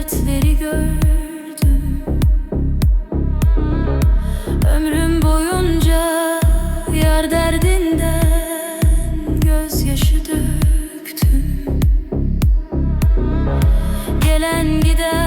dertleri gördüm. Ömrüm boyunca yar derdinden gözyaşı döktüm. Gelen giden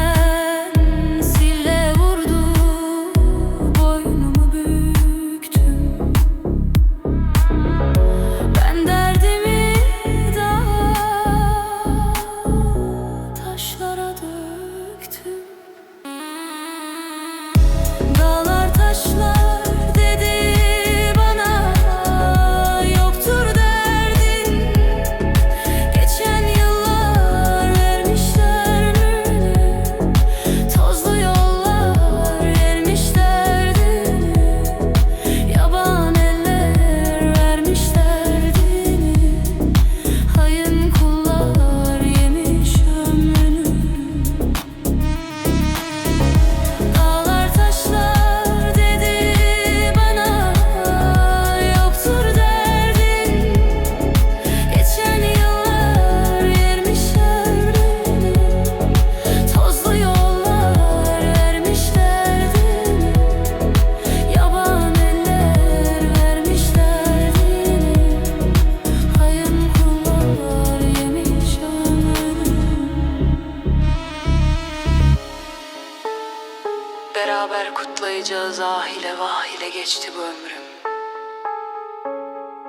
Beraber kutlayacağız ah ile vah ile geçti bu ömrüm.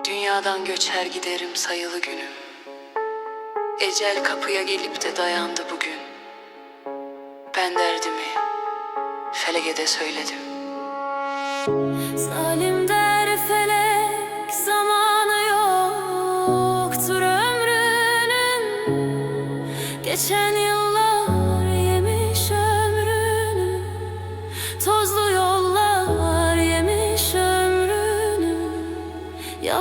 Dünyadan göçer giderim sayılı günüm. Ecel kapıya gelip de dayandı bugün. Ben derdimi felege de söyledim. Zalim der felek zamanı yoktur ömrünün. Geçen yıllar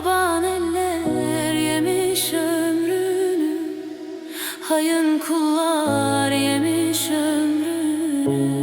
Yaban eller yemiş ömrünü. Hayın kullar yemiş ömrünü.